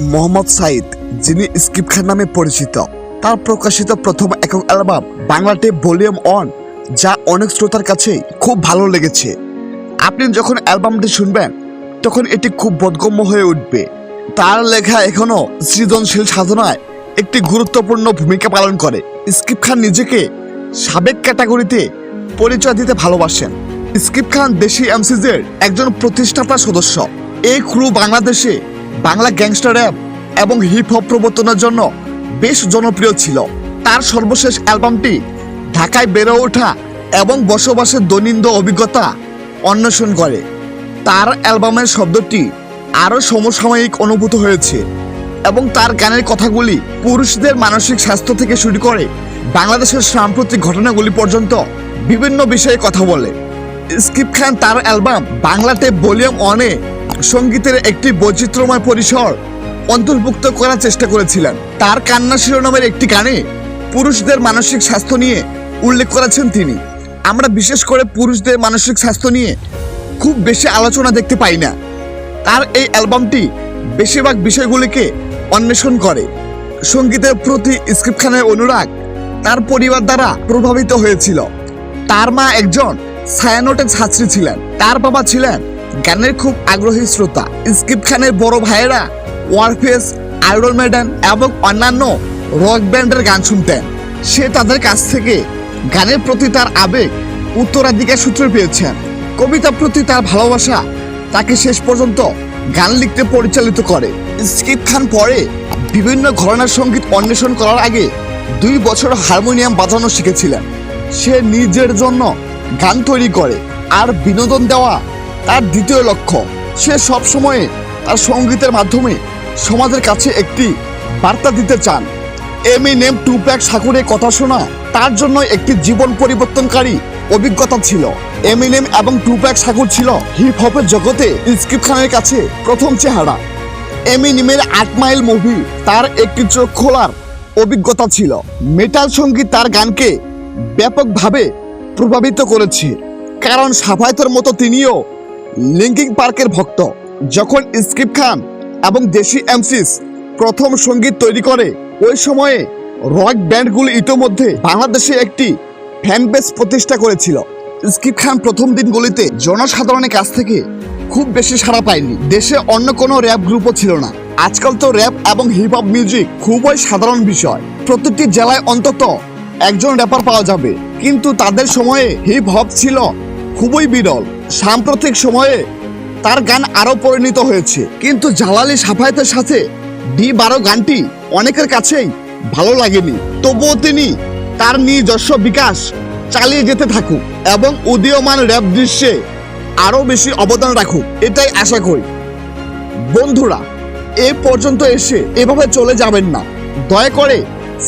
মোহাম্মদ সাইদ, যিনি স্কিপ খান নামে পরিচিত। তার প্রকাশিত প্রথম একক অ্যালবাম বাংলাতে ভলিউম অন যা অনেক শ্রোতার কাছে খুব ভালো লেগেছে। আপনি যখন অ্যালবামটি শুনবেন, তখন এটি খুব বোধগম্য হয়ে উঠবে। তার লেখা এখনও সৃজনশীল সাধনায় একটি গুরুত্বপূর্ণ ভূমিকা পালন করে। স্কিপ খান নিজেকে সাবেক ক্যাটাগরিতে পরিচয় দিতে ভালোবাসেন। স্কিপ খান দেশি এমসিজের একজন প্রতিষ্ঠাতা সদস্য। এই ক্রু বাংলাদেশে বাংলা গ্যাংস্টার র্যাপ এবং হিপ হপ প্রবর্তনের জন্য বেশ জনপ্রিয় ছিল। তার সর্বশেষ অ্যালবামটি ঢাকায় বেড়ে ওঠা এবং বসবাসের দৈনন্দিন অভিজ্ঞতা অন্বেষণ করে। তার অ্যালবামের শব্দটি আরও সমসাময়িক অনুভূত হয়েছে এবং তার গানের কথাগুলি পুরুষদের মানসিক স্বাস্থ্য থেকে শুরু করে বাংলাদেশের সাম্প্রতিক ঘটনাগুলি পর্যন্ত বিভিন্ন বিষয়ে কথা বলে। স্কিপ খান তার অ্যালবাম বাংলাতে ভলিউম অনে সঙ্গীতের একটি বৈচিত্র্যময় পরিসর অন্তর্ভুক্ত করার চেষ্টা করেছিলেন। তার কান্না শিরোনামের একটি গানে পুরুষদের মানসিক স্বাস্থ্য নিয়ে উল্লেখ করেছেন তিনি। আমরা বিশেষ করে পুরুষদের মানসিক স্বাস্থ্য নিয়ে খুব বেশি আলোচনা দেখতে পাই না। তার এই অ্যালবামটি বেশিরভাগ বিষয়গুলিকে অন্বেষণ করে। সঙ্গীতের প্রতি স্কিপ খানের অনুরাগ তার পরিবার দ্বারা প্রভাবিত হয়েছিল। তার মা একজন ছায়ানটের ছাত্রী ছিলেন। তার বাবা ছিলেন গানের খুব আগ্রহী শ্রোতা স্কিপ খানের বড় ভাইয়েরা, ওয়ারফেস আইডল মেডেন এবং অন্যান্য রক ব্যান্ডের গান শুনতেন। সে তাদের কাছ থেকে গানের প্রতি তার আবেগ উত্তরাধিকার সূত্রে পেয়েছেন। কবিতার প্রতি তার ভালোবাসা তাকে শেষ পর্যন্ত গান লিখতে পরিচালিত করে। স্কিপ খান পরে বিভিন্ন ঘরানার সংগীত অন্বেষণ করার আগে দুই বছর হারমোনিয়াম বাজানো শিখেছিলেন। সে নিজের জন্য গান তৈরি করে আর বিনোদন দেওয়া তার দ্বিতীয় লক্ষ্য, সে সব সময়ে তার সঙ্গীতের মাধ্যমে সমাজের কাছে একটি বার্তা দিতে চান। এমিনেম টু প্যাক সাকুরের কথা শোনা তার জন্য একটি জীবন পরিবর্তনকারী অভিজ্ঞতা ছিল। এমিনেম এবং টু প্যাক সাকুর ছিল হিপ হপের জগতে স্কিপ খানের কাছে প্রথম চেহারা। এমিনেমের আট মাইল মুভি তার একটি চোখ খোলার অভিজ্ঞতা ছিল। মেটাল সংগীত তার গানকে ব্যাপকভাবে প্রভাবিত করেছে। কারণ সাফায়তের মতো তিনিও লিঙ্কিং পার্কের ভক্ত। যখন স্কিপ খান এবং দেশি এমসিস প্রথম সংগীত তৈরি করে, ওই সময়ে রক ব্যান্ডগুলি ইতোমধ্যে বাংলাদেশে একটি ফ্যান বেস প্রতিষ্ঠা করেছিল। স্কিপ খান প্রথম দিনগুলিতে জনসাধারণের কাছ থেকে খুব বেশি সাড়া পায়নি। দেশে অন্য কোনো র্যাপ গ্রুপও ছিল না। আজকাল তো র্যাপ এবং হিপ হপ মিউজিক খুবই সাধারণ বিষয়। প্রতিটি জেলায় অন্তত একজন র্যাপার পাওয়া যাবে। কিন্তু তাদের সময়ে হিপ হপ ছিল খুবই বিরল। সাম্প্রতিক সময়ে তার গান আরও পরিণত হয়েছে। কিন্তু জালালি সাফায়েতের সাথে ডি বারো গানটি অনেকের কাছেই ভালো লাগেনি। তবুও তিনি তার নিজস্ব বিকাশ চালিয়ে যেতে থাকুক এবং উদীয়মান র্যাপ দৃশ্যে আরও বেশি অবদান রাখুক, এটাই আশা করি। বন্ধুরা, এ পর্যন্ত এসে এভাবে চলে যাবেন না। দয়া করে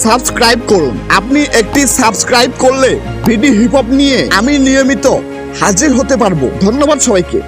সাবস্ক্রাইব করুন। আপনি একটি সাবস্ক্রাইব করলে ভিডি হিপ হপ নিয়ে আমি নিয়মিত হাজির হতে পারব। ধন্যবাদ সবাইকে।